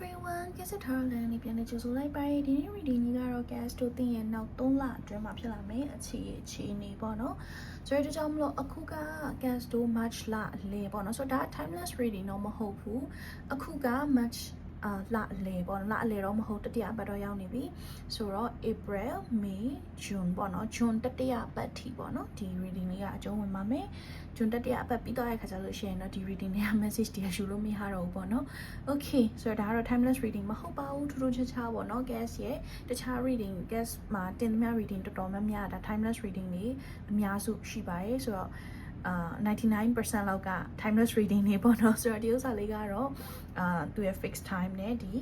everyone ကစ်စ်ထားလန်လေးပြန်နေကြိုဆိုလိုက်ပါတယ်ဒီနေ့ reading ကြီးကတော့ guest တို့တင်ရဲ့နောက်3လအတွင်းမှာဖြစ်လာမယ်အခြေအခြေအနေပေါ့နော်ဆိုတော့ဒီကြောင့်မလို့အခုက guest တို့ match လလေပေါ့နော်ဆိုတော့ဒါ timeless reading တော့မဟုတ်ဘူးအခုက match အာလအလေပေါ့နော်လအလေတော့မဟုတ်တတိယပတ်တော့ရောက်နေပြီဆိုတော့ April May June ပေါ့နော် June တတိယပတ်ထိပေါ့နော်ဒီ reading လေးကအကျုံးဝင်ပါမယ် June တတိယပတ်ပြီးတော့ရခါကျလို့ရှိရင်တော့ဒီ reading တွေက message တွေယူလို့မရတော့ဘူးပေါ့နော် Okay ဆိုတော့ဒါကတော့ timeless reading မဟုတ်ပါဘူးထူးထူးခြားခြားပေါ့နော် guess ရဲ့တခြား reading guess မှာတင်သမျှ reading တော်တော်များများဒါ timeless reading တွေအများစုရှိပါတယ်ဆိုတော့အာ99%လောက်က timeless reading တွေပေါ့နော်ဆိုတော့ဒီဥစ္စာလေးကတော့ အာသူရဲ့ fixed time နဲ့ဒီ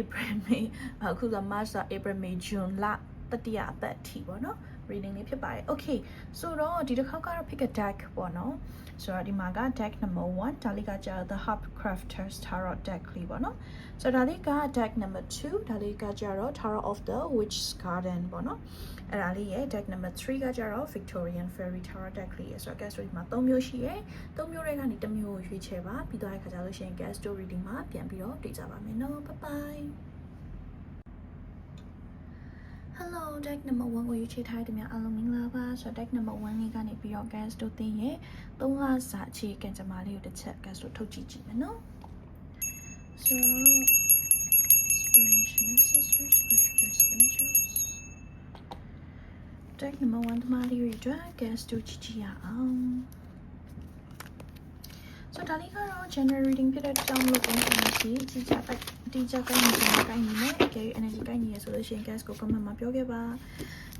April May အခုဆို March ဆို April May June လတတိယအပတ်အထိပေါ့နော် reading လေးဖြစ်ပါတယ် okay ဆိုတော့ဒီတစ်ခေါက်ကတော့ pick a deck ပေါ့နော်ဆိုတော့ဒီမှာက deck number 1ဒါလေးကကျတော့ the hub crafters tarot deck လေးပေါ့နော်ဆိုတော့ဒါလေးက deck number 2ဒါလေးကကျတော့ tarot of the witch's garden ပေါ့နော်အဲ့ဒါလေးရဲ့ deck number 3ကကျတော့ victorian fairy tarot deck လေးရဲ့ဆိုတော့ guest story မှာ3မျိုးရှိရဲ့3မျိုးတွေကနေတစ်မျိုးကိုရွေးချယ်ပါပြီးတော့အခါကျလို့ရှိရင် guest story ဒီမှာပြန်ပြီးတော့တွေ့ကြပါမယ်နော် bye bye Hello deck number 1ကိုရွေးချယ်ထားတဲ့များအားလုံးမင်္ဂလာပါဆိုတော့ deck number 1လေးကနေပြီးတော့ guest တို့တင်ရဲ့3လစာအခြေခံကြမာလေးကိုတစ်ချက် guest တို့ထုတ်ကြည့်ကြည့်မယ်နော် So inspiration sisters spiritual angels deck number 1တမလေးတွေအတွက် guest တို့ကြည့်ကြည့်ရအောင် so ဒါလေးကတော့ general reading ဖြစ်တဲ့ကြောင့်မလို့ပုံစံရှိအကြီးကြပ်အတိအကျကိုင်းနေတယ်ကိုင်းနေတယ်အကယ်၍ energy ကိုင်းနေရဆိုလို့ရှိရင် gas ကို comment မှာပြောခဲ့ပါ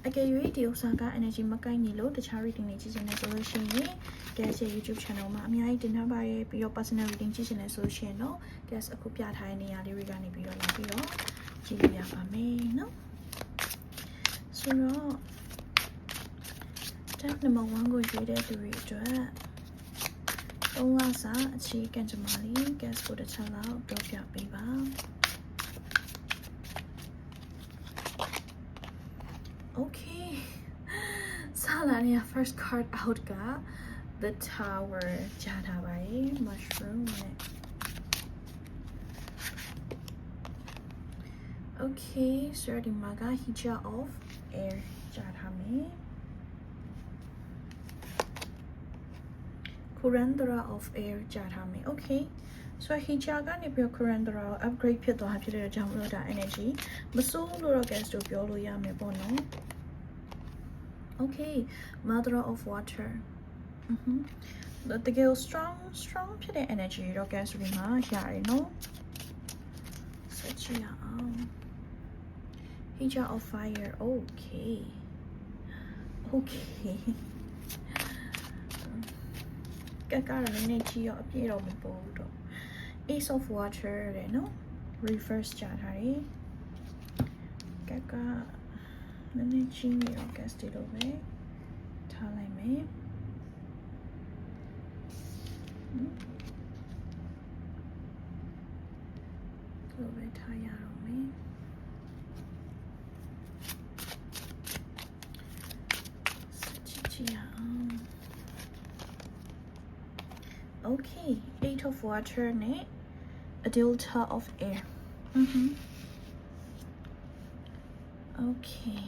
အကယ်၍ဒီဥစ္စာက energy မကိုင်းနေလို့တခြား reading တွေကြည့်ချင်တယ်ဆိုလို့ရှိရင် gas ရဲ့ YouTube channel မှာအများကြီးတင်ထားပါရဲ့ပြီးတော့ personal reading ကြည့်ချင်တယ်ဆိုလို့ရှိရင်တော့ gas အခုပြထားတဲ့နေရာလေးတွေကနေပြီးတော့လာပြီးတော့ကြည့်လို့ရပါမယ်နော်ဆိုတော့ tag number 1ကိုရွေးတဲ့သူတွေအတွက် သုံးလစာအခြေခံကြမာလီ gas ကိုတစ်ချက်လောက်ပြောပြပေးပါ Okay စာလာနေ first card out က the tower ကြားထားပါရေ mushroom နဲ့ Okay ဆိုတော့ဒီမှာက hijab of air ကြားထားမယ် Kurandra of Air ကြာထားမယ် okay ဆိုတော့ Hija ကနေပြီးတော့ Kurandra ကို upgrade da energy. မစိုးလို့တော့ gas တို့ပြောလို့ရမယ်ပေါ့နော် okay. Mother of water. Mm-hmm. တကယ် strong strong ဖြစ်တဲ့ energy. တော့ gas တွေမှာရတယ်နော်ဆက်ကြည့်အောင် Hija of fire. Okay. Okay. ကကရလည်းနည်းကြီးရောအပြည့်တော့မပေါ်ဘူးတော့ Ace of water တဲ့နော် reverse ကြထားတယ်ကကနည်းနည်းကြီးနေတော့ gas တွေလို့ပဲထားလိုက်မယ်လိုပဲထားရတော့ of water နဲ့ a delta of air. Mhm. Okay.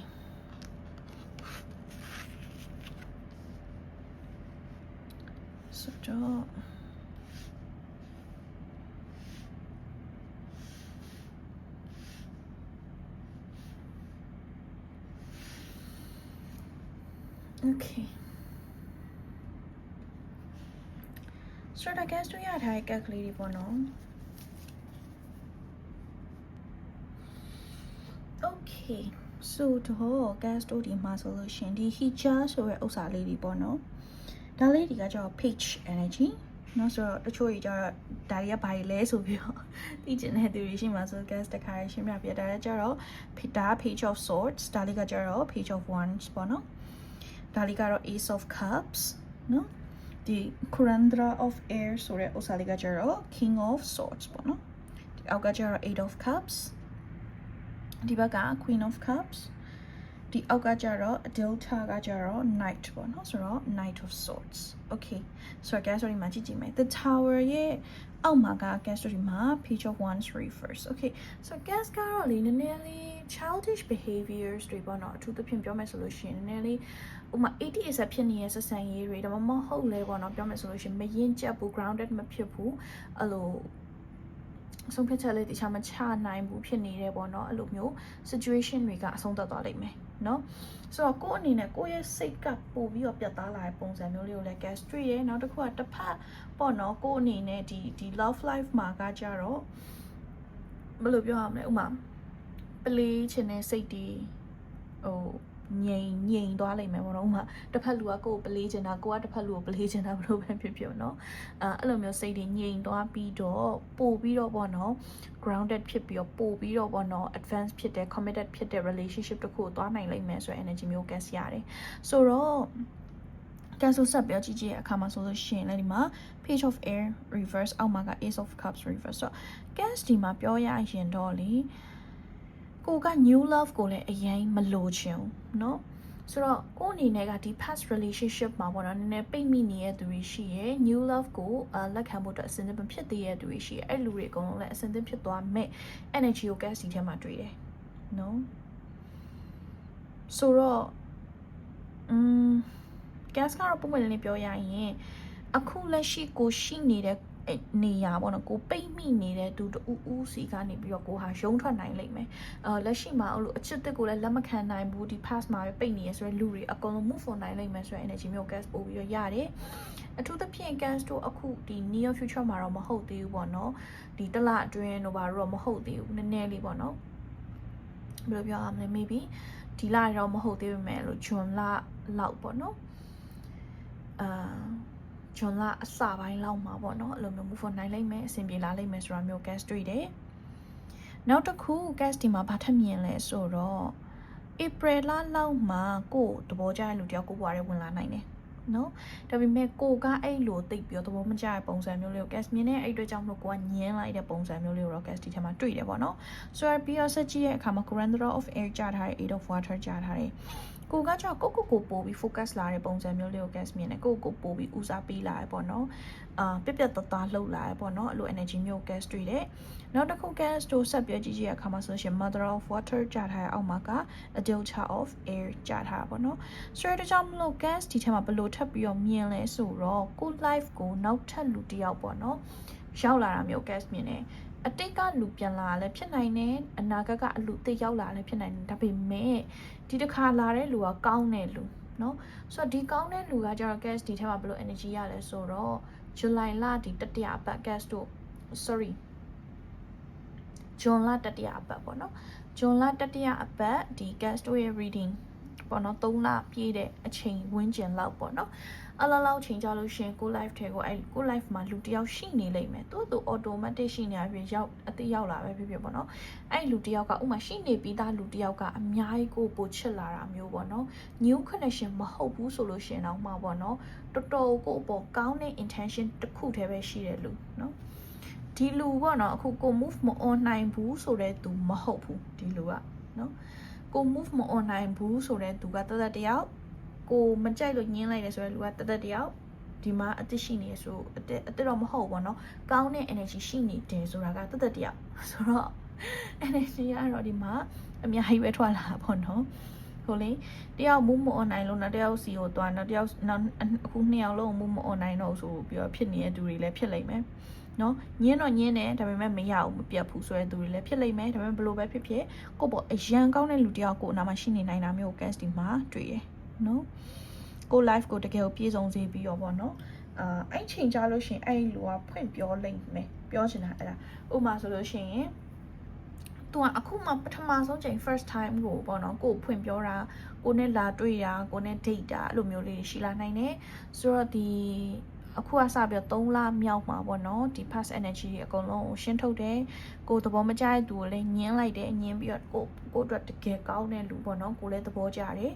So တော့ Okay. ဆိုတော့ gas တို့ရထားတဲ့ကက်ကလေးတွေပေါ့နော် Okay so တော့ gas တို့ဒီမှာဆိုလို့ရှင်ဒီ hijab ဆိုတဲ့ဥစ္စာလေးတွေပေါ့နော်ဒါလေးတွေကကျတော့ page energy နော်ဆိုတော့တချို့ကြီးကျတော့ဒါတွေကဘာတွေလဲဆိုပြီးတော့သိချင်တဲ့သူတွေရှိမှာဆို gas တခါရရှင်းပြပြဒါလည်းကျတော့ဒါ page of swords ဒါလေးကကျတော့ page of wands ပေါ့နော်ဒါလေးကတော့ ace of cups နော် ဒီ Kurandra of Air ဆိုတဲ့ဥစ္စာလေးကကျတော့ King of Swords ပေါ့နော်ဒီအောက်ကကျတော့ Eight of Cups ဒီဘက်က Queen of Cups ဒီအောက်ကကျတော့ Delta ကကျတော့ Knight ပေါ့နော်ဆိုတော့ Knight of Swords okay ဆိုတော့ guys ဒီမှာကြည့်ကြည့်မယ် The Tower ရဲ့အောက်မှာက gas တို့ဒီမှာ page of ones reverse okay so gas ကတော့လေနည်းနည်းလေး childish behaviors တွေပေါ့နော်အထူးသဖြင့်ပြောမယ်ဆိုလို့ရှိရင်နည်းနည်းလေးဥမာ80 is ဖြစ်နေတဲ့ဆက်ဆံရေးတွေဒါမှမဟုတ်လဲပေါ့နော်ပြောမယ်ဆိုလို့ရှိရင်မရင်ကျပ်ဘူး grounded မဖြစ်ဘူးအဲ့လိုအဆုံးဖြတ်ချက်လေးတခြားမချနိုင်ဘူးဖြစ်နေတယ်ပေါ့နော်အဲ့လိုမျိုး situation တွေကအဆုံးသတ်သွားလိမ့်မယ် เนาะဆိုတော့ကိုယ့်အနေနဲ့ကိုယ့်ရဲ့စိတ်ကပို့ပြီးတော့ပြတ်သားလာတဲ့ပုံစံမျိုးလေးကိုလည်း gastric ရဲ့နောက်တစ်ခုကတစ်ဖက်ပေါ့နော်ကိုယ့်အနေနဲ့ဒီဒီ love life မှာကကြတော့ဘယ်လိုပြောရမလဲဥမာပလေးချင်တဲ့စိတ်တွေဟို ငြိမ်ငြိမ်သွားလိမ့်မယ်ပေါ့နော်ဥမာတစ်ဖက်လူကကိုယ်ကိုပလေးချင်တာကိုကတစ်ဖက်လူကိုပလေးချင်တာဘလို့ပဲဖြစ်ဖြစ်နော်အဲအဲ့လိုမျိုးစိတ်တွေငြိမ်သွားပြီးတော့ပို့ပြီးတော့ပေါ့နော် grounded ဖြစ်ပြီးတော့ပို့ပြီးတော့ပေါ့နော် advance ဖြစ်တဲ့ committed ဖြစ်တဲ့ relationship တစ်ခုကိုသွားနိုင်လိမ့်မယ်ဆိုတဲ့ energy မျိုးကက်စရတယ်ဆိုတော့ကန်ဆိုဆက်ပြောကြည့်ကြည့်အခါမှာဆိုလို့ရှိရင်လည်းဒီမှာ page of air reverse အောက်မှာက ace of cups reverse ဆိုတော့ gas ဒီမှာပြောရရင်တော့လေ ကိုက new love ကိုလည်းအရင်မလိုချင်ဘူးเนาะဆိုတော့ကိုအနေနဲ့ကဒီ past relationship မှာပေါ့နော်နည်းနည်းပိတ်မိနေတဲ့သူတွေရှိရယ် new love ကိုအလက်ခံဖို့အတွက်အစင်သင့်မဖြစ်သေးတဲ့သူတွေရှိရယ်အဲ့လူတွေအကုန်လုံးလည်းအစင်သင့်ဖြစ်သွားမဲ့ energy ကို gas ဒီထဲမှာတွေ့တယ်နော်ဆိုတော့อืม gas ကတော့ပုံမှန်လေးပြောရရင်အခုလက်ရှိကိုရှိနေတဲ့ နေရပေါ့နော်ကိုပိတ်မိနေတဲ့သူတူဦးစီကနေပြီးတော့ကိုဟာရုံးထွက်နိုင်လိမ့်မယ်အဲလက်ရှိမှာအဲ့လိုအချစ်တစ်ကိုလည်းလက်မခံနိုင်ဘူးဒီ past မှာပဲပိတ်နေရဆိုတဲ့လူတွေအကုန်လုံး move on နိုင်လိမ့်မယ်ဆိုတဲ့ energy မျိုး gas ပို့ပြီးတော့ရတယ်အထူးသဖြင့် gas တို့အခုဒီ near future မှာတော့မဟုတ်သေးဘူးပေါ့နော်ဒီတစ်လအတွင်းတော့ဘာတော့မဟုတ်သေးဘူးနည်းနည်းလေးပေါ့နော်ဘယ်လိုပြောရမလဲ maybe ဒီလတော့မဟုတ်သေးပေမဲ့လို့ဂျွန်လလောက်ပေါ့နော်အာ ဂျွန်လအစပိုင်းလောက်မှာပေါ့နော်အဲ့လိုမျိုး move on နိုင်လိမ့်မယ်အဆင်ပြေလာလိမ့်မယ်ဆိုတာမျိုး gas တွေ့တယ်နောက်တစ်ခု gas ဒီမှာဘာထပ်မြင်လဲဆိုတော့ April လလောက်မှာကိုယ်သဘောကျတဲ့လူတယောက်ကိုဘွားရဲဝင်လာနိုင်တယ်နော်ဒါပေမဲ့ကိုကအဲ့လိုတိတ်ပြီးတော့သဘောမကျတဲ့ပုံစံမျိုးလေးကို gas မြင်တဲ့အဲ့အတွက်ကြောင့်မလို့ကိုကညင်းလိုက်တဲ့ပုံစံမျိုးလေးကိုတော့ gas ဒီထဲမှာတွေ့တယ်ပေါ့နော်ဆိုတော့ပြီးတော့ဆက်ကြည့်တဲ့အခါမှာ Current of Air ကြားထားတယ် Eight of Water ကြားထားတယ် ကိုကကြောင့်ကိုကိုကိုပို့ပြီး focus လာတဲ့ပုံစံမျိုးလေးကို gas မြင်တယ်ကိုကိုပို့ပြီးဦးစားပေးလာရပေါ့နော်အာပြက်ပြက်တသားလှုပ်လာရပေါ့နော်အဲ့လို energy မျိုး gas တွေ့တယ်နောက်တစ်ခု gas တို့ဆက်ပြကြည့်ကြည့်ရအခါမှာဆိုရှင် mother of water ကြားထားရအောက်မှာက adulter of air ကြားထားတာပေါ့နော်ဆိုတော့ဒါကြောင့်မလို့ gas ဒီထဲမှာဘယ်လိုထပ်ပြီးတော့မြင်လဲဆိုတော့ကို life ကိုနောက်ထပ်လူတစ်ယောက်ပေါ့နော်ရောက်လာတာမျိုး gas မြင်တယ် အတိတ်ကလူပြန်လာလည်းဖြစ်နိုင်တယ်အနာဂတ်ကအလူသိရောက်လာလည်းဖြစ်နိုင်တယ်ဒါပေမဲ့ဒီတစ်ခါလာတဲ့လူကကောင်းတဲ့လူเนาะဆိုတော့ဒီကောင်းတဲ့လူကကျတော့ gas ဒီထဲမှာဘယ်လို energy ရလဲဆိုတော့ July လဒီတတိယအပတ် gas တို့ sorry ဂျွန်လတတိယအပတ်ပေါ့နော်ဂျွန်လတတိယအပတ်ဒီ gas တို့ရဲ့ reading ပေါ့နော်3လပြည့်တဲ့အချိန်ဝန်းကျင်လောက်ပေါ့နော်အလားလောက်ချိန်ကြလို့ရှင်ကို live ထဲကိုအဲကို live မှာလူတယောက်ရှိနေလိမ့်မယ်သူ့သူ automatic ရှိနေတာပြရောက်အတိရောက်လာပဲဖြစ်ဖြစ်ပေါ့နော်အဲ့လူတယောက်ကဥမာရှိနေပြီးသားလူတယောက်ကအများကြီးကိုပိုချစ်လာတာမျိုးပေါ့နော် new connection မဟုတ်ဘူးဆိုလို့ရှင်တော့မှပေါ့နော်တော်တော်ကိုအပေါ်ကောင်းတဲ့ intention တစ်ခုတည်းပဲရှိတယ်လူနော်ဒီလူပေါ့နော်အခုကို move မ on နိုင်ဘူးဆိုတဲ့သူမဟုတ်ဘူးဒီလူကနော် ကို move မ on နိုင်ဘူးဆိုတဲ့သူကတသက်တယောက်ကိုမကြိုက်လို့ညင်းလိုက်တယ်ဆိုတဲ့လူကတသက်တယောက်ဒီမှာအသက်ရှိနေဆိုအသက်အသက်တော့မဟုတ်ဘောနော်ကောင်းတဲ့ energy ရှိနေတယ်ဆိုတာကတသက်တယောက်ဆိုတော့ energy ကတော့ဒီမှာအများကြီးပဲထွက်လာပေါ့နော် ဟိုလေတယောက်မူးမ online လို့နောက်တယောက်စီကိုသွားနောက်တယောက်နောက်အခုနှစ်ယောက်လုံးမူးမ online တော့ဆိုပြီးတော့ဖြစ်နေတဲ့သူတွေလည်းဖြစ်လိမ့်မယ်နော်ညင်းတော့ညင်းတယ်ဒါပေမဲ့မရဘူးမပြတ်ဘူးဆိုတဲ့သူတွေလည်းဖြစ်လိမ့်မယ်ဒါပေမဲ့ဘလို့ပဲဖြစ်ဖြစ်ကိုပေါ့အရန်ကောင်းတဲ့လူတယောက်ကိုအနာမှာရှိနေနိုင်တာမျိုး casting မှာတွေ့ရနော်ကို live ကိုတကယ်ကိုပြေဆုံးစေပြီးတော့ပေါ့နော်အာအဲ့ချိန်ကြလို့ရှင်အဲ့လူကဖွင့်ပြောလိမ့်မယ်ပြောချင်တာအဲ့ဒါဥပမာဆိုလို့ရှိရင် သူကအခုမှပထမဆုံးချိန် first time ကိုပေါ့နော်ကိုဖွင့်ပြောတာကိုနဲ့လာတွေ့တာကိုနဲ့ date တာအဲ့လိုမျိုးလေးရှိလာနိုင်တယ်ဆိုတော့ဒီအခုကစပြီးတော့3လမြောက်မှာပေါ့နော်ဒီ past energy တွေအကုန်လုံးကိုရှင်းထုတ်တယ်ကိုသဘောမကျတဲ့သူကိုလည်းညင်းလိုက်တယ်ညင်းပြီးတော့ကိုကိုအတွက်တကယ်ကောင်းတဲ့လူပေါ့နော်ကိုလည်းသဘောကျတယ်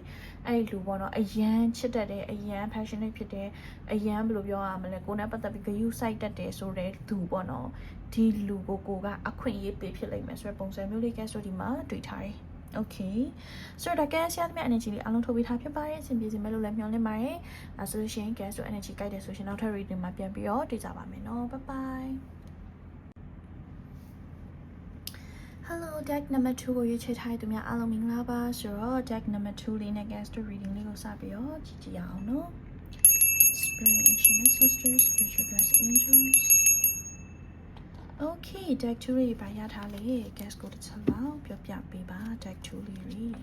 အဲ့ဒီလူပေါ့နော်အရန်ချစ်တတ်တယ်အရန် passionate ဖြစ်တယ်အရန်ဘယ်လိုပြောရမလဲကိုနဲ့ပတ်သက်ပြီး view site တတ်တယ်ဆိုတဲ့သူပေါ့နော် ဒီလူကိုကိုကအခွင့်အရေးပေးဖြစ်လိမ့်မယ်ဆိုတဲ့ပုံစံမျိုးလေးကဲဆိုဒီမှာတွေ့ထားတယ် okay ဆိုတော့ဒါကဲဆရာသမား energy လေးအလုံးထုတ်ပေးထားဖြစ်ပါတယ်အဆင်ပြေစေမဲ့လို့လည်းမျှော်လင့်ပါတယ်အဲဆိုလို့ရှိရင် gas ဆို energy ကြိုက်တယ်ဆိုရှင်နောက်ထပ် reading မှာပြန်ပြီးတော့တွေ့ကြပါမယ်နော် bye bye Hello deck number 2ကိုရွေးချယ်ထားတဲ့သူများအားလုံးမင်္ဂလာပါဆိုတော့ deck number 2လေးနဲ့ gas to reading လေးကိုစပြီးတော့ကြည့်ကြရအောင်နော် Spirit and Sisters, Spiritual Guides, Angels Okay deck 2လေးပါရထားလေ guest ကိုတစ်ချက်လောက်ပြောပြပေးပါ deck 2လေး reading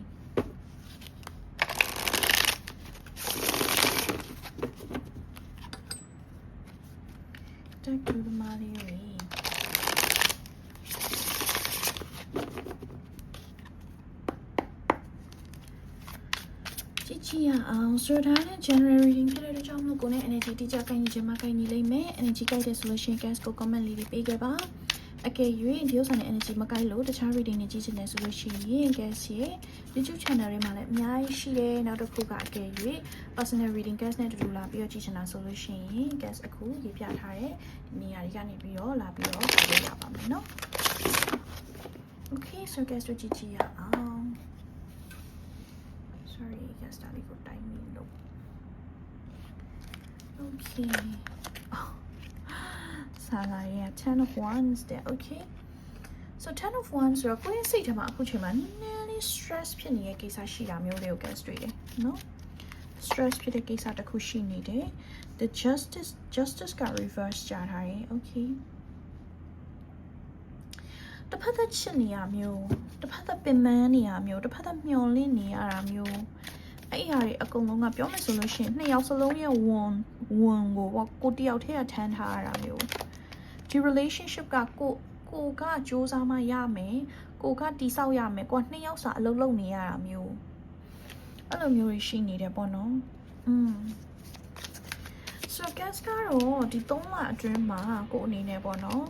deck 2သမားလေး reading ကြည့်ကြည့်ရအောင်ဆိုတော့ဒါနဲ့ general reading ဖြစ်တဲ့အတွက်ကြောင့်မလို့ကိုယ်နဲ့ energy တိကျကိုင်းညီခြင်းမကိုင်းညီလိမ့်မယ် energy ကိုက်တဲ့ဆိုလို့ရှိရင် guys ကို comment လေးတွေပေးခဲ့ပါအကယ်၍ဒီဥစ္စာနဲ့ energy မကိုက်လို့တခြား reading တွေကြည့်ချင်တယ်ဆိုလို့ရှိရင် guys ရဲ့ YouTube channel တွေမှာလည်းအများကြီးရှိတယ်နောက်တစ်ခုကအကယ်၍ personal reading guys နဲ့တူတူလာပြီးတော့ကြည့်ချင်တာဆိုလို့ရှိရင် guys အခုရေးပြထားတဲ့ဒီနေရာတွေကနေပြီးတော့လာပြီးတော့ကြည့်ရပါမယ်နော် Okay so guys တို့ကြည့်ကြည့်ရအောင် sorry guys ဒါလေးကို timing လို့ Okay oh ဆာလာရဲ့10 of wands တဲ့ okay so 10 of wands ဆိုတော့ကိုယ့်ရဲ့စိတ်ထဲမှာအခုချိန်မှာနည်းနည်းလေး stress ဖြစ်နေတဲ့ကိစ္စရှိတာမျိုးလေးကို guys တွေ့တယ်နော် stress ဖြစ်တဲ့ကိစ္စတစ်ခုရှိနေတယ် the justice justice က reverse ကြထားတယ် okay တစ်ဖက်သက်ချစ်နေရမျိုး တစ်ဖက်သက်ပင်ပန်းနေရမျိုးတစ်ဖက်သက်မျောလင့်နေရတာမျိုးအဲ့အရာတွေအကုန်လုံးကပြောမယ်ဆိုလို့ရှိရင်နှစ်ယောက်စလုံးရဲ့ဝန်ဝန်ကိုပေါ့ကိုတယောက်တည်းကထမ်းထားရတာမျိုးဒီ relationship ကကိုကိုကစူးစမ်းမှရမယ်ကိုကတိဆောက်ရမယ်ကိုကနှစ်ယောက်စာအလုပ်လုပ်နေရတာမျိုးအဲ့လိုမျိုးတွေရှိနေတယ်ပေါ့နော်อืม so guess ကတော့ဒီ3လအတွင်းမှာကိုအနေနဲ့ပေါ့နော်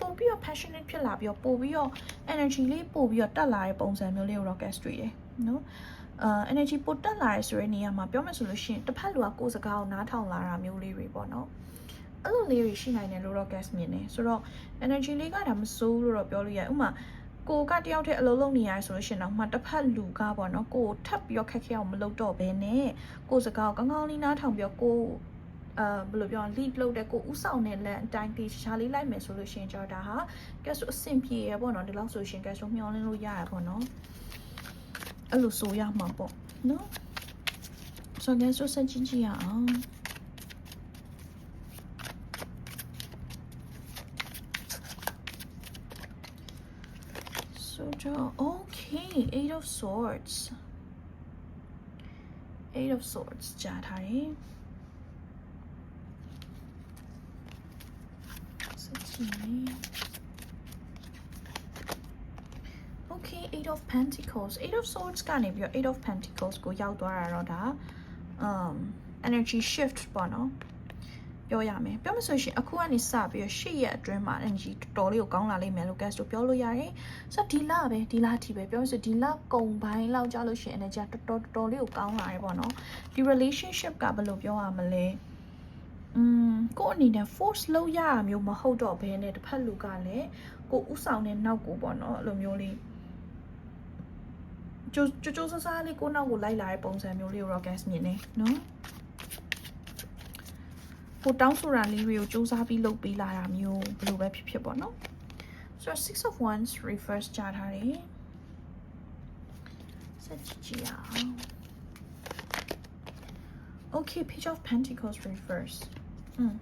ပို့ပြီးတော့ passionate ဖြစ်လာပြီးတော့ပို့ပြီးတော့ energy လေးပို့ပြီးတော့တက်လာတဲ့ပုံစံမျိုးလေးကို rocket တွေ့တယ်နော်အာ energy ပို့တက်လာရဲဆိုတဲ့နေရာမှာပြောမယ်ဆိုလို့ရှိရင်တစ်ဖက်လူကကိုယ်စကားကိုနားထောင်လာတာမျိုးလေးတွေပေါ့နော်အဲ့လိုလေးတွေရှိနိုင်တယ်လို့တော့ guess မြင်တယ်ဆိုတော့ energy လေးကဒါမစိုးလို့တော့ပြောလို့ရတယ်ဥမာကိုကတယောက်တည်းအလုံးလုံးနေရတယ်ဆိုလို့ရှိရင်တော့မှတစ်ဖက်လူကပေါ့နော်ကိုထပ်ပြီးတော့ခက်ခဲအောင်မလုပ်တော့ဘဲနဲ့ကိုစကားကိုကောင်းကောင်းလေးနားထောင်ပြီးတော့ကို အာဘယ်လိုပြော lead လုပ်တဲ့ကိုဥဆောင်တဲ့လက်အတိုင်းတေချာလေးလိုက်မယ်ဆိုလို့ရှိရင်ကြောဒါဟာ guest အဆင်ပြေရပေါ့နော်ဒီလောက်ဆိုရှင် guest မျှော်လင့်လို့ရရပေါ့နော်အဲ့လိုဆိုရမှာပေါ့နော်ဆို guest ဆက်ကြည့်ကြည့်ရအောင် So draw. Okay, eight of swords. Eight of swords ကြားထားတယ်။စချီနေ။ Okay, eight of pentacles. Eight of swords ကနေပြီးတော့ eight of pentacles ကိုရောက်သွားတာတော့ဒါ um energy shift ပေါ့နော်။ပြောရမယ်ပြောမဆိုရှင်အခုကနေစပြီးတော့ရှေ့ရက်အတွင်းမှာ energy တော်တော်လေးကိုကောင်းလာလိမ့်မယ်လို့ guest တို့ပြောလို့ရတယ်ဆိုတော့ဒီလပဲဒီလအထိပဲပြောမဆိုဒီလကုံပိုင်းလောက်ကြာလို့ရှိရင် energy တော်တော်တော်တော်လေးကိုကောင်းလာတယ်ပေါ့နော်ဒီ relationship ကဘယ်လိုပြောရမလဲ อืมကို့အနေနဲ့ force လုပ်ရတာမျိုးမဟုတ်တော့ဘဲနဲ့တစ်ဖက်လူကလည်းကိုဥဆောင်တဲ့နောက်ကိုပေါ့နော်အဲ့လိုမျိုးလေးကြိုကြိုကြိုဆဆားလေးကိုနောက်ကိုလိုက်လာတဲ့ပုံစံမျိုးလေးကို rock gas မြင်နေနော်ကိုတောင်းဆိုတာလေးတွေကိုစူးစမ်းပြီးလုပ်ပေးလာတာမျိုးဘယ်လိုပဲဖြစ်ဖြစ်ပေါ့နော်ဆိုတော့6 of wands reverse ကြထားတယ်ဆက်ကြည့်ကြည့်အောင် okay page of pentacles reverse อืม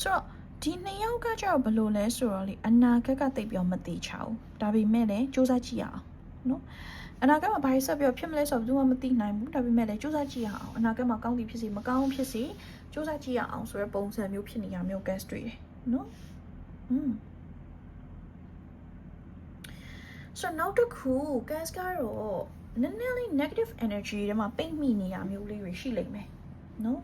ဆိုတော့ဒီနှစ်ယောက်ကကျတော့ဘယ်လိုလဲဆိုတော့လေအနာဂတ်ကတိတ်ပြောမသိချအောင်ဒါပေမဲ့လည်းစူးစမ်းကြည့်ရအောင်နော်အနာဂတ်မှာဘာဆက်ပြီးဖြစ်မလဲဆိုတော့ဘယ်သူမှမသိနိုင်ဘူးဒါပေမဲ့လည်းစူးစမ်းကြည့်ရအောင်အနာဂတ်မှာကောင်းသည်ဖြစ်စေမကောင်းဖြစ်စေစူးစမ်းကြည့်ရအောင်ဆိုရယ်ပုံစံမျိုးဖြစ်နေရမျိုး gas တွေ့တယ်နော်อืมဆိုတော့နောက်တစ်ခု gas ကတော့နည်းနည်းလေး negative energy တွေမှာပိတ်မိနေရမျိုးလေးတွေရှိလိမ့်မယ်နော်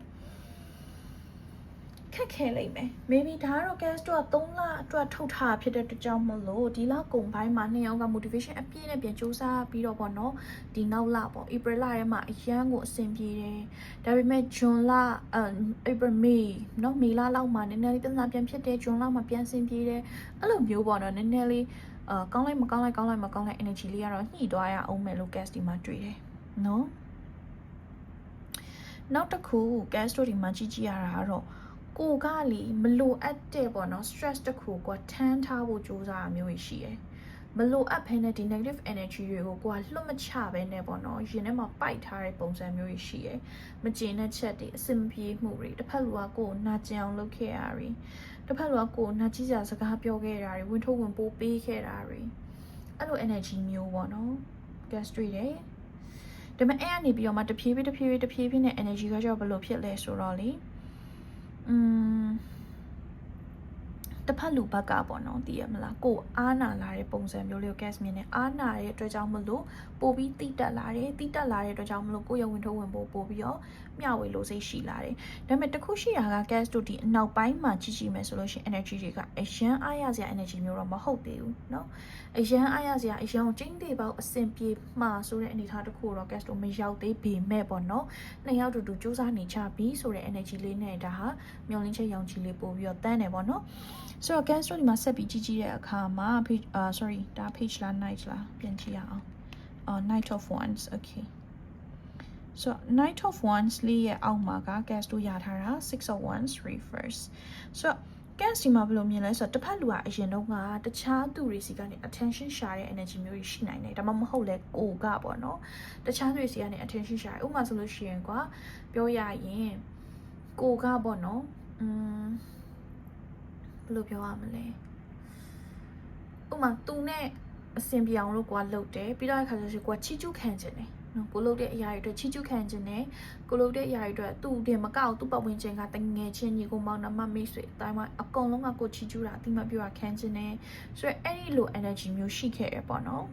ခက်ခဲလိမ့်မယ် maybe ဒါကတော့ gas တော့3လအတွက်ထုတ်ထားဖြစ်တဲ့အတွက်ကြောင့်မလို့ဒီလကုန်ပိုင်းမှာနှစ်ယောက်က motivation အပြည့်နဲ့ပြန်စူးစမ်းပြီးတော့ပေါ့နော်ဒီနောက်လပေါ့ April လထဲမှာအရန်ကိုအဆင်ပြေတယ်ဒါပေမဲ့ June လအဲ April May နော် May လလောက်မှာနည်းနည်းလေးပြဿနာပြန်ဖြစ်တယ် June လမှာပြန်ဆင်ပြေတယ်အဲ့လိုမျိုးပေါ့နော်နည်းနည်းလေးအာကောင်းလိုက်မကောင်းလိုက်ကောင်းလိုက်မကောင်းလိုက် energy လေးကတော့ညှိသွားရအောင်မယ်လို့ gas ဒီမှာတွေ့တယ်နော်နောက်တစ်ခု gas တို့ဒီမှာကြည့်ကြည့်ရတာကတော့ ကိုကလေမလိုအပ်တဲ့ပေါ့နော် stress တစ်ခုကထမ်းထားဖို့ကြိုးစားတာမျိုးရှိတယ်မလိုအပ်ဖဲနဲ့ဒီ negative energy တွေကိုကိုကလွတ်မချပဲနဲ့ပေါ့နော်ရင်ထဲမှာပိုက်ထားတဲ့ပုံစံမျိုးကြီးရှိရယ်မကျင်တဲ့ချက်တွေအစင်မပြေမှုတွေတစ်ဖက်လူကကိုယ်နာကျင်အောင်လုပ်ခဲ့ရတာတစ်ဖက်လူကကိုယ်နာကြည့်ကြစကားပြောခဲ့တာတွေဝင်ထုတ်ဝင်ပိုးပေးခဲ့တာတွေအဲ့လို energy မျိုးပေါ့နော် gas တွေ့တယ်ဒါပေမဲ့အဲ့ကနေပြီးတော့မှတဖြည်းဖြည်းတဖြည်းဖြည်းတဖြည်းဖြည်းနဲ့ energy ကကြောက်ဘယ်လိုဖြစ်လဲဆိုတော့လေ อืมတစ်ဖက်လူဘက်ကပေါ့နော်သိရမလားကိုအားနာလာတဲ့ပုံစံမျိုးလေးကို gas မြင်နေအားနာတဲ့အတွက်ကြောင့်မလို့ပို့ပြီးတိတက်လာတယ်တိတက်လာတဲ့အတွက်ကြောင့်မလို့ကိုရဝင်ထုတ်ဝင်ပို့ပို့ပြီးတော့ မျှဝေလို့စိတ်ရှိလာတယ်ဒါပေမဲ့တခုရှိတာက gas တို့ဒီအနောက်ပိုင်းမှာကြည့်ကြည့်မယ်ဆိုလို့ရှိရင် energy တွေကအရန်အားရစရာ energy မျိုးတော့မဟုတ်သေးဘူးเนาะအရန်အားရစရာအရန်ကိုကျင်းသေးပေါက်အစင်ပြေမှာဆိုတဲ့အနေအထားတစ်ခုတော့ gas တို့မရောက်သေးပေမဲ့ပေါ့เนาะနှစ်ယောက်တူတူစူးစမ်းနေကြပြီဆိုတဲ့ energy လေးနဲ့ဒါဟာမျောလင်းချက်ရောင်ချီလေးပို့ပြီးတော့တန်းတယ်ပေါ့เนาะဆိုတော့ gas တို့ဒီမှာဆက်ပြီးကြည့်ကြည့်တဲ့အခါမှာ page အာ sorry ဒါ page လား night လားပြန်ကြည့်ရအောင်အော် night of wands okay So night of wands လေးရဲ့အောက်မှာက gas တို့ရထားတာ six of wands reverse so gas ဒီမှာဘယ်လိုမြင်လဲဆိုတော့တစ်ဖက်လူကအရင်တော့ကတခြားသူတွေစီကနေ attention ရှာတဲ့ energy မျိုးတွေရှိနိုင်တယ်ဒါမှမဟုတ်လဲကိုကပေါ့နော်တခြားသူတွေစီကနေ attention ရှာတယ်ဥပမာဆိုလို့ရှိရင်ကွာပြောရရင်ကိုကပေါ့နော်อืมဘယ်လိုပြောရမလဲဥပမာသူနဲ့အဆင်ပြေအောင်လို့ကွာလှုပ်တယ်ပြီးတော့အခါကျရင်ကွာချီကျူးခံခြင်းတယ် နော်ကိုလုပ်တဲ့အရာတွေအတွက်ချီကျူးခံခြင်းနဲ့ကိုလုပ်တဲ့အရာတွေအတွက်သူ့တင်မကောက်သူ့ပတ်ဝန်းကျင်ကတငယ်ချင်းညီကိုမောင်နှမမိတ်ဆွေအတိုင်းမှာအကုန်လုံးကကိုချီကျူးတာအတိမပြောတာခံခြင်းနဲ့ဆိုတော့အဲ့ဒီလို energy မျိုးရှိခဲ့ရပေါ့နော်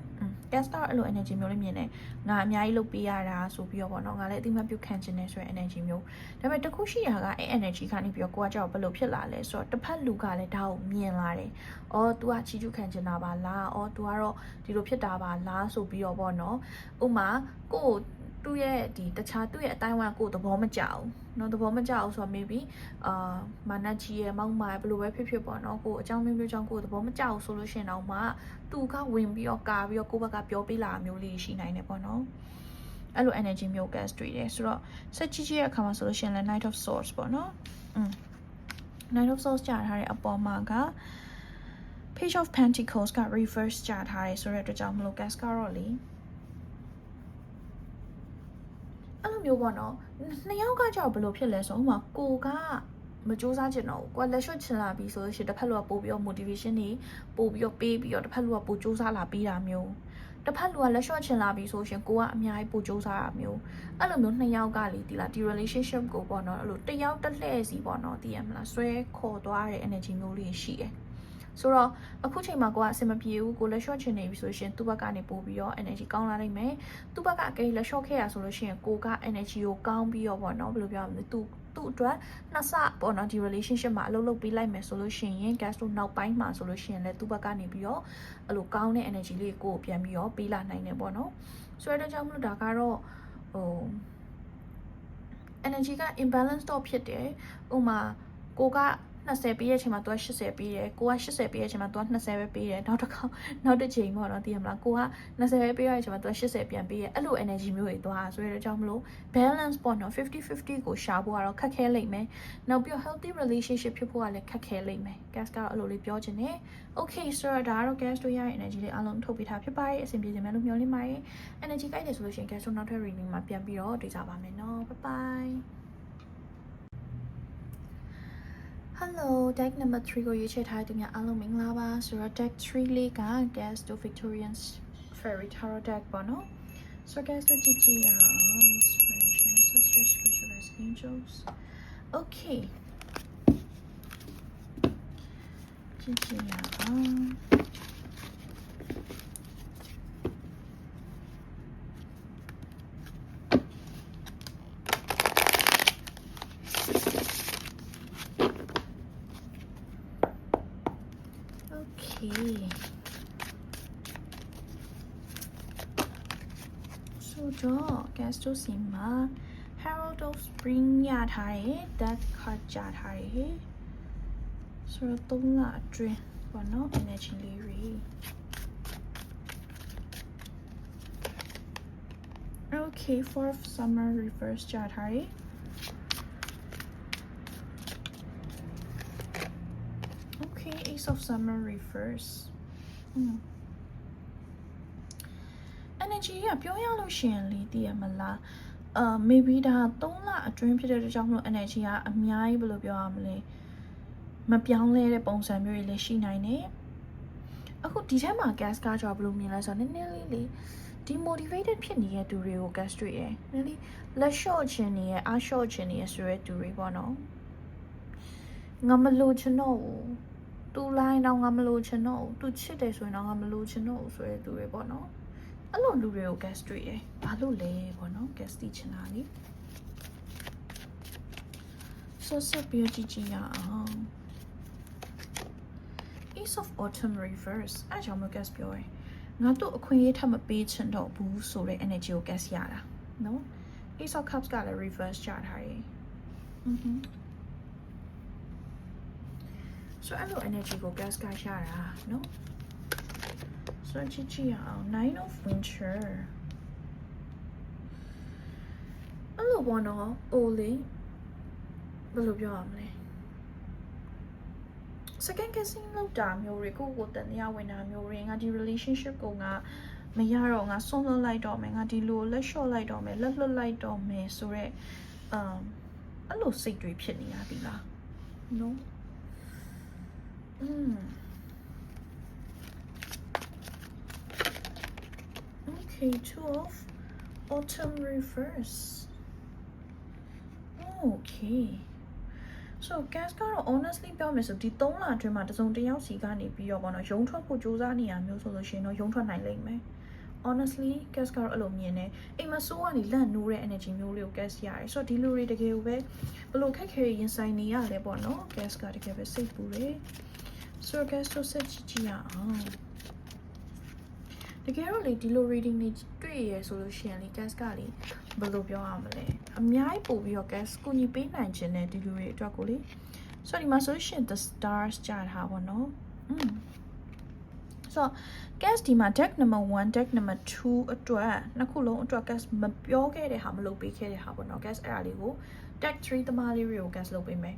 อืม gas star အဲ့လို energy မျိုးလေးမြင်တယ်ငါအများကြီးလုပ်ပေးရတာဆိုပြီးတော့ပေါ့နော်ငါလည်းအတိမပြုခံခြင်းနဲ့ဆိုရယ် energy မျိုးဒါပေမဲ့တခုရှိတာကအဲ့ energy ကနေပြီးတော့ကိုကကြောက်ဘယ်လိုဖြစ်လာလဲဆိုတော့တစ်ဖက်လူကလည်းဒါကိုမြင်လာတယ်။အော် तू ကချီကျူးခံချင်တာပါလား။အော် तू ကတော့ဒီလိုဖြစ်တာပါလားဆိုပြီးတော့ပေါ့နော်။ဥမာကို့ သူ့ရဲ့ဒီတခြားသူ့ရဲ့အတိုင်းဝိုင်းကိုသဘောမကျဘူးเนาะသဘောမကျဘူးဆိုတော့ maybe အာမာနကြီးရဲ့မောက်မာရဲ့ဘယ်လိုပဲဖြစ်ဖြစ်ပေါ့เนาะကိုအကြောင်းမျိုးမျိုးကြောင့်ကိုသဘောမကျဘူးဆိုလို့ရှိရင်တော့မှသူကဝင်ပြီးတော့ကာပြီးတော့ကိုဘက်ကပြောပေးလာမျိုးလေးရှိနိုင်တယ်ပေါ့เนาะအဲ့လို energy မျိုး gas တွေ့တယ်ဆိုတော့ဆက်ကြည့်ကြည့်ရအခါမှာဆိုလို့ရှိရင်လည်း night of swords ပေါ့เนาะอืม night of swords ကြာထားတဲ့အပေါ်မှာက page of pentacles က reverse ကြာထားတယ်ဆိုတဲ့အတွက်ကြောင့်မလို့ gas ကတော့လေ မျိုးပေါ့နော်နှစ်ယောက်ကကြောက်ဘယ်လိုဖြစ်လဲဆိုဥပမာကိုကမစူးစမ်းချင်တော့ဘူးကိုကလက်ရွှတ်ချင်လာပြီဆိုလို့ရှိရင်တစ်ဖက်လူကပို့ပြီးတော့ motivation တွေပို့ပြီးတော့ပေးပြီးတော့တစ်ဖက်လူကပို့စူးစမ်းလာပြီးတာမျိုးတစ်ဖက်လူကလက်လျှော့ချင်လာပြီဆိုရှင်ကိုကအများကြီးပို့စူးစမ်းတာမျိုးအဲ့လိုမျိုးနှစ်ယောက်ကလေဒီလားဒီ relationship ကိုပေါ့နော်အဲ့လိုတစ်ယောက်တစ်လှည့်စီပေါ့နော်သိရမလားဆွဲခေါ်သွားတဲ့ energy မျိုးလေးရှိတယ် ဆိုတော့အခုချိန်မှာကိုကအဆင်မပြေဘူးကိုလက်လျှော့ချင်နေပြီဆိုရှင်သူ့ဘက်ကနေပို့ပြီးတော့ energy ကောင်းလာနိုင်မယ်သူ့ဘက်ကအကိလက်လျှော့ခဲ့ရဆိုလို့ရှိရင်ကိုက energy ကိုကောင်းပြီးတော့ပေါ့နော်ဘယ်လိုပြောရမလဲသူသူ့အတွက်နှစ်ဆပေါ့နော်ဒီ relationship မှာအလုပ်လုပ်ပေးလိုက်မယ်ဆိုလို့ရှိရင် gas တို့နောက်ပိုင်းမှာဆိုလို့ရှိရင်လည်းသူ့ဘက်ကနေပြီးတော့အဲ့လိုကောင်းတဲ့ energy လေးကိုပြန်ပြီးတော့ပေးလာနိုင်တယ်ပေါ့နော်ဆိုတော့ကြောင့်မလို့ဒါကတော့ဟို energy က imbalance တော့ဖြစ်တယ်ဥမာကိုက 20ပေးတဲ့အချိန်မှာ तू 80ပေးတယ်ကိုက80ပေးတဲ့အချိန်မှာ तू 20ပဲပေးတယ်နောက်တစ်ခါနောက်တစ်ချိန်ပေါ့နော်သိရမလားကိုက20ပဲပေးရတဲ့အချိန်မှာ तू 80ပြန်ပေးတယ်အဲ့လို energy မျိုးတွေသွားဆိုရတဲ့ကြောင့်မလို့ balance ပေါ့နော်50-50ကိုရှာဖို့ကတော့ခက်ခဲလိမ့်မယ်နောက်ပြီး healthy relationship ဖြစ်ဖို့ကလည်းခက်ခဲလိမ့်မယ် gas ကတော့အဲ့လိုလေးပြောချင်တယ် okay so ဒါကတော့ gas တို့ရရဲ့ energy လေးအားလုံးထုတ်ပေးထားဖြစ်ပါတယ်အဆင်ပြေစေမယ်လို့မျှော်လင့်ပါတယ် energy ကြိုက်တယ်ဆိုလို့ရှိရင် gas တို့နောက်ထပ် reading မှာပြန်ပြီးတော့တွေ့ကြပါမယ်နော် bye bye Hello deck number 3ကိုရွေးချယ်ထားတဲ့သူများအားလုံးမင်္ဂလာပါဆိုတော့ deck 3လေးက Gas to Victorian Fairy Tarot deck ပေါ့နော် So Gas တို့ကြည့်ကြည့်ရအောင် Inspiration Sisters Specialist Angels Okay ကြည့်ကြည့်ရအောင် So တော့ gas တို့စီမှာ Herald of Spring ရထားတယ် Death card ကြထားတယ်ဆိုတော့သုံးလအတွင်းပေါ့နော် energy လေးတွေ Okay fourth summer reverse ကြထားတယ် Okay, Ace of Summer reverse. Hmm. Energy ကပြောရလို့ရှိရင်လေတည်ရမလားအာ maybe ဒါ3လအတွင်းဖြစ်တဲ့အတွက်ကြောင့်မလို့ energy ကအများကြီးဘယ်လိုပြောရမလဲမပြောင်းလဲတဲ့ပုံစံမျိုးတွေလည်းရှိနိုင်တယ်အခုဒီထဲမှာ gas ကကြောဘယ်လိုမြင်လဲဆိုတော့နည်းနည်းလေးလေ demotivated ဖြစ်နေတဲ့သူတွေကို gas တွေ့ရယ်နည်းနည်းလက်လျှော့ခြင်းနေရအားလျှော့ခြင်းနေရဆိုရဲသူတွေပေါ့နော်ငါမလို့ချင်တော့ဘူးသူလိုင်းတော့ငါမလို့ချင်တော့ဘူးသူချစ်တယ်ဆိုရင်တော့ငါမလို့ချင်တော့ဘူးဆိုရဲသူတွေပေါ့နော် အဲ့လိုလူတွေကို gas တွေ့တယ်ဘာလို့လဲပေါ့နော် gas တိချင်တာလေဆိုဆက်ပြီးကြည့်ကြည့်ရအောင် Ace of Autumn reverse အဲ့ကြောင့်မ gas ပြောရင်ငါတို့အခွင့်အရေးထပ်မပေးချင်တော့ဘူးဆိုတဲ့ energy ကို gas ရတာနော် Ace of Cups ကလည်း reverse ချထားတယ်อือဟึဆိုအဲ့လို energy ကို gas ကရတာနော် ဆိုချစ်ချစ်ရအောင် Nine of Winter အဲ့လိုဘောနော်အိုလေဘယ်လိုပြောရမလဲ second guessing လောက်တာမျိုးတွေကိုယ့်ကိုယ်တန်တရားဝင်တာမျိုးတွေငါဒီ relationship ကိုငါမရတော့ငါဆုံးလွတ်လိုက်တော့မယ်ငါဒီလိုလက်လျှော့လိုက်တော့မယ်လက်လွတ်လိုက်တော့မယ်ဆိုတော့အမ်အဲ့လိုစိတ်တွေဖြစ်နေရပြီလား no อืม okay 12 autumn reverse okay so gas ကတော့ honestly ပြောမယ်ဆိုဒီ3လအတွင်းမှာတစုံတစ်ယောက်စီကနေပြီးတော့ပေါ့နော်ရုံထွက်ဖို့စူးစမ်းနေရမျိုးဆိုလို့ရှိရင်တော့ရုံထွက်နိုင်လိမ့်မယ် honestly gas ကတော့အဲ့လိုမြင်တယ်အိမ်မဆိုးကနေလန့်နိုးတဲ့ energy မျိုးလေးကို gas ရတယ်ဆိုတော့ဒီလူတွေတကယ်ကိုပဲဘလို့ခက်ခဲရင်ဆိုင်နေရလဲပေါ့နော် gas ကတကယ်ပဲစိတ်ပူတယ်ဆိုတော့ gas တို့ဆက်ကြည့်ကြည့်ရအောင် တကယ်တော့လေဒီလို reading တွေတွေ့ရဆိုလို့ရှိရင်လေ gas ကလေဘယ်လိုပြောရမလဲအများကြီးပို့ပြီးတော့ gas ကိုညီပေးနိုင်ခြင်းနဲ့ဒီလူတွေအတွက်ကိုလေဆိုတော့ဒီမှာဆိုလို့ရှိရင် the stars ကြားထားပါတော့อืมဆိုတော့ gas ဒီမှာ deck number 1 deck number 2အတွက်နှစ်ခုလုံးအတွက် gas မပြောခဲ့တဲ့ဟာမလုပ်ပေးခဲ့တဲ့ဟာပေါ့နော် gas အဲ့ဒါလေးကို deck 3သမားလေးတွေကို gas လုပ်ပေးမယ်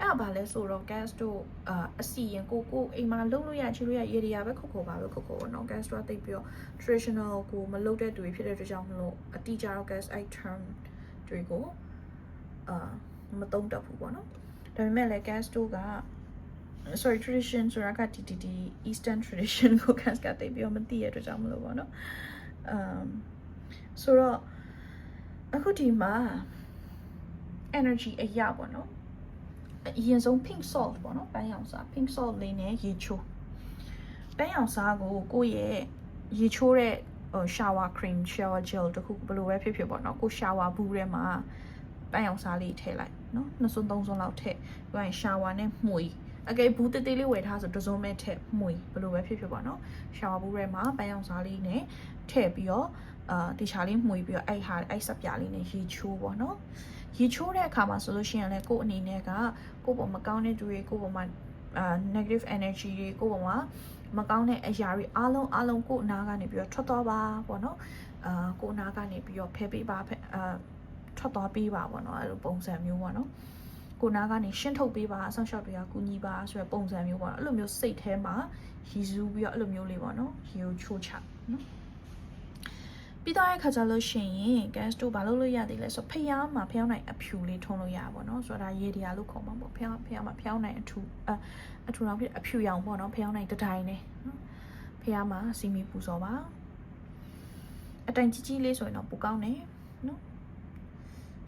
အဲ့ဒါဘာလဲဆိုတော့ gas တို့အာအစီရင်ကိုကိုအိမ်မှာလုပ်လို့ရချီလို့ရရေဒီယာပဲခုတ်ခုတ်ပါပဲခုတ်ခုတ်ပေါ့နော် gas တို့တိတ်ပြီးတော့ traditional ကိုမလုပ်တဲ့သူတွေဖြစ်တဲ့အတွက်ကြောင့်မလို့အတိကျတော့ gas အဲ့ term တွေကိုအာမသုံးတတ်ဘူးပေါ့နော်ဒါပေမဲ့လည်း gas တို့က sorry tradition ဆိုတာကဒီဒီဒီ eastern tradition ကို gas ကတိတ်ပြီးတော့မသိရတဲ့အတွက်ကြောင့်မလို့ပေါ့နော် um ဆိုတော့အခုဒီမှာ energy အရာပေါ့နော် အရင်ဆုံး pink salt ပေါ့နော်ပန်းရောင်စား pink salt လေးနဲ့ရေချိုးပန်းရောင်စားကိုကိုယ့်ရဲ့ရေချိုးတဲ့ဟို shower cream shower gel တခုဘယ်လိုပဲဖြစ်ဖြစ်ပေါ့နော်ကို shower ဘူးထဲမှာပန်းရောင်စားလေးထည့်လိုက်နော်နှစ်စွန်းသုံးစွန်းလောက်ထည့်ပြီးရင် shower နဲ့မှုီအကယ်ဘူးတေးသေးလေးဝယ်ထားဆိုတစုံမဲ့ထည့်မှုီဘယ်လိုပဲဖြစ်ဖြစ်ပေါ့နော် shower ဘူးထဲမှာပန်းရောင်စားလေးနဲ့ထည့်ပြီးတော့အာတီချာလေးမှုီပြီးတော့အဲ့ဟာအဲ့စပ်ပြားလေးနဲ့ရေချိုးပေါ့နော် ရေချိုးတဲ့အခါမှာဆိုလို့ရှိရင်လည်းကို့အနေနဲ့ကကို့ပေါ်မကောင်းတဲ့သူတွေကို့ပေါ်မှာအာ negative energy တွေကို့ပေါ်မှာမကောင်းတဲ့အရာတွေအားလုံးအားလုံးကို့အနာကနေပြီးတော့ထွက်သွားပါပေါ့နော်အာကို့အနာကနေပြီးတော့ဖယ်ပေးပါဖယ်အာထွက်သွားပေးပါပေါ့နော်အဲ့လိုပုံစံမျိုးပေါ့နော်ကိုနာကနေရှင်းထုတ်ပေးပါအဆောင်ရှောက်တွေကကူညီပါဆိုရယ်ပုံစံမျိုးပေါ့နော်အဲ့လိုမျိုးစိတ်ထဲမှာရည်စူးပြီးတော့အဲ့လိုမျိုးလေးပေါ့နော်ရေကိုချိုးချနော် ပြီးတော့အခါကျလို့ရှိရင် gas တို့ဘာလုပ်လို့ရသေးလဲဆိုဖျားမှာဖျောင်းနိုင်အဖြူလေးထုံးလို့ရပါတော့ဆိုတော့ဒါရေဒီယာလို့ခေါ်မှာပေါ့ဖျောင်းဖျားမှာဖျောင်းနိုင်အထူအအထူတော့ဖြစ်အဖြူရောင်ပေါ့နော်ဖျောင်းနိုင်တတိုင်းနဲ့နော်ဖျားမှာစီမီပူစော်ပါအတိုင်ကြီးကြီးလေးဆိုရင်တော့ပူကောင်းတယ်နော်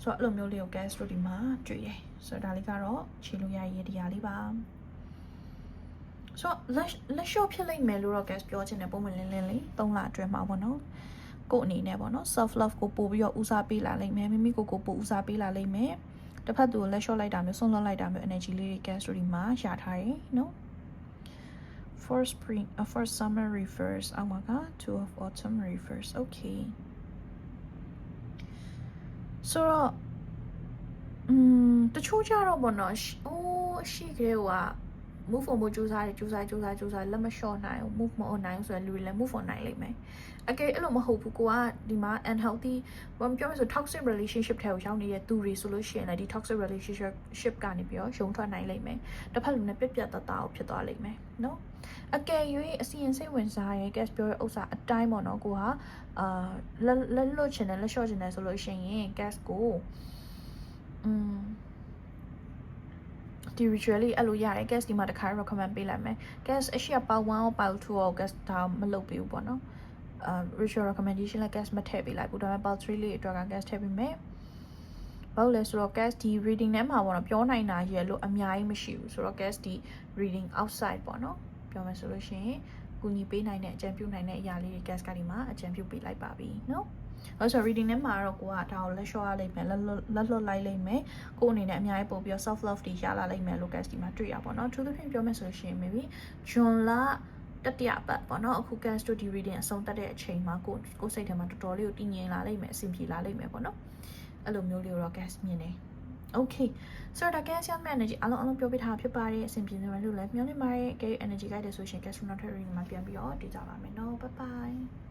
ဆိုတော့အဲ့လိုမျိုးလေးကို gas တို့ဒီမှာတွေ့ရဆိုတော့ဒါလေးကတော့ခြေလို့ရရေဒီယာလေးပါဆိုတော့လက်လက်လျှော့ဖြစ်လိုက်မယ်လို့တော့ gas ပြောချင်တယ်ပုံမှန်လင်းလင်းလေး၃လအတွင်းမှာပေါ့နော် ကို့အနေနဲ့ပေါ့နော် self love ကိုပို့ပြီးတော့ဦးစားပေးလာလိမ့်မယ်မိမိကိုယ်ကိုပို့ဦးစားပေးလာလိမ့်မယ်တစ်ဖက်သူကိုလက်လျှော့လိုက်တာမျိုးဆုံးလွတ်လိုက်တာမျိုး energy လေးတွေ gas တွေမှာရထားတယ်နော် for spring uh, for summer reverse oh my god two of autumn reverse okay ဆိုတော့อืมတချို့ကြတော့ပေါ့နော်အိုးအရှိကလေးက move on ဖို့ကြိုးစားတယ်ကြိုးစားကြိုးစားကြိုးစားလက်မလျှော့နိုင်ဘူး move မ on နိုင်ဘူးဆိုရင်လူတွေလည်း move on နိုင်လိမ့်မယ်အကယ်အဲ့လိုမဟုတ်ဘူးကိုကဒီမှာ unhealthy ဘာပြောမလဲဆို toxic relationship ထဲကိုရောက်နေတဲ့သူတွေဆိုလို့ရှိရင်လည်းဒီ toxic relationship ကနေပြီးတော့ရုံထွက်နိုင်လိမ့်မယ်တစ်ဖက်လူနဲ့ပြက်ပြက်တသားကိုဖြစ်သွားလိမ့်မယ်နော်အကယ်၍အစီရင်စိတ်ဝင်စားရဲ့ gas ပြောတဲ့ဥစ္စာအတိုင်းပေါ့နော်ကိုကအာလက်လက်လွတ်ချင်တယ်လက်လျှော့ချင်တယ်ဆိုလို့ရှိရင် gas ကိုอืม ဒီ ritually အဲ့လိုရတယ် gas ဒီမှာတစ်ခါ recommend ပေးလိုက်မယ် gas အရှိက part 1ရော part 2ရော gas ဒါမလုပ်ပေးဘူးပေါ့နော်အာ ritual recommendation လည်း gas မထည့်ပေးလိုက်ဘူးဒါပေမဲ့ part 3လေးအတွက်က gas ထည့်ပေးမယ်ဘာလို့လဲဆိုတော့ gas ဒီ reading ထဲမှာပေါ့နော်ပြောနိုင်တာရဲ့လို့အများကြီးမရှိဘူးဆိုတော့ gas ဒီ reading outside ပေါ့နော်ပြောမယ်ဆိုလို့ရှိရင်ကူညီပေးနိုင်တဲ့အကြံပြုနိုင်တဲ့အရာလေးတွေ gas ကဒီမှာအကြံပြုပေးလိုက်ပါပြီနော် အဲ့ဆို reading ထဲမှာတော့ကိုကဒါကိုလက်လျှော့ရလိမ့်မယ်လက်လက်လွတ်လိုက်လိမ့်မယ်ကိုအနေနဲ့အများကြီးပို့ပြီးတော့ self love တွေရလာလိမ့်မယ်လို့ guest ဒီမှာတွေ့ရပါတော့ true သဖြင့်ပြောမယ်ဆိုရှင် maybe ဂျွန်လတတိယပတ်ပေါ့နော်အခု guest တို့ဒီ reading အဆုံးတက်တဲ့အချိန်မှာကိုကိုစိတ်ထဲမှာတော်တော်လေးကိုတည်ငြိမ်လာလိမ့်မယ်အဆင်ပြေလာလိမ့်မယ်ပေါ့နော်အဲ့လိုမျိုးလေးကိုတော့ guest မြင်တယ် okay ဆိုတော့ gas and energy အလုံးအလုံးပြောပြထားဖြစ်ပါတယ်အဆင်ပြေနေမှာလို့လည်းမျှော်လင့်ပါတယ် gas energy ကြိုက်တယ်ဆိုရှင် gas နောက်ထပ် ring မှာပြန်ပြီးတော့တွေ့ကြပါမယ်နော် bye bye